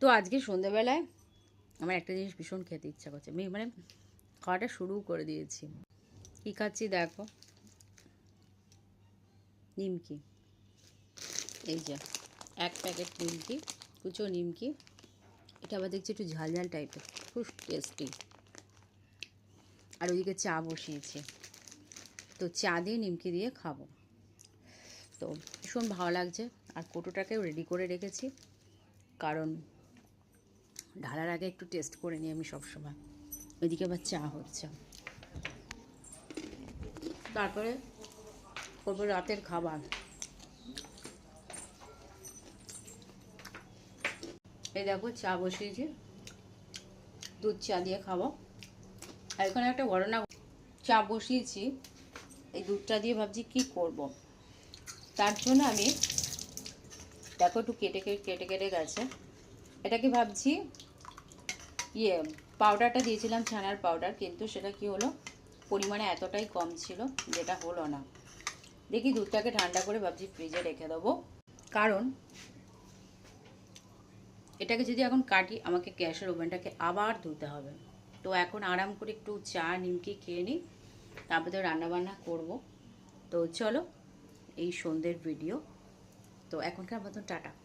তো আজকে সন্ধেবেলায় আমার একটা জিনিস ভীষণ খেতে ইচ্ছা করছে। আমি মানে খাওয়াটা শুরু করে দিয়েছি। কী খাচ্ছি দেখো। নিমকি। এই যে, এক প্যাকেট নিমকি, কুচো নিমকি। এটা আবার দেখছি একটু ঝাল ঝাল টাইপের খুব টেস্টি আর ওইদিকে চা বসিয়েছি। তো চা দিয়ে নিমকি দিয়ে খাব। তো ভীষণ ভালো লাগছে। আর কোটোটাকেও রেডি করে রেখেছি। কারণ ঢালার আগে একটু টেস্ট করে নিই আমি সবসময়। ওইদিকে আবার চা হচ্ছে। তারপরে করব রাতের খাবার। এই দেখো চা বসিয়েছি। দুধ চা দিয়ে খাব। আর এখানে একটা ঘটনা চা বসিয়েছি। এই দুধটা দিয়ে ভাবছি কি করব। তার জন্য আমি দেখো একটু কেটে কেটে কেটে কেটে গেছে। এটাকে ভাবছি ইয়ে পাউডারটা দিয়েছিলাম, ছানার পাউডার কিন্তু সেটা কি হলো? পরিমাণে এতটাই কম ছিল যেটা হলো না। দেখি দুধটাকে ঠান্ডা করে ভাবছি ফ্রিজে রেখে দেবো। কারণ, এটাকে যদি এখন কাটি, আমাকে গ্যাসের ওভেনটাকে আবার ধুতে হবে। তো এখন আরাম করে একটু চা, নিমকি খেয়ে নিই, তারপর তারপরে রান্নাবান্না করব। তো চলো, এই সন্ধ্যের ভিডিও তো এখনকার মতন টাটা।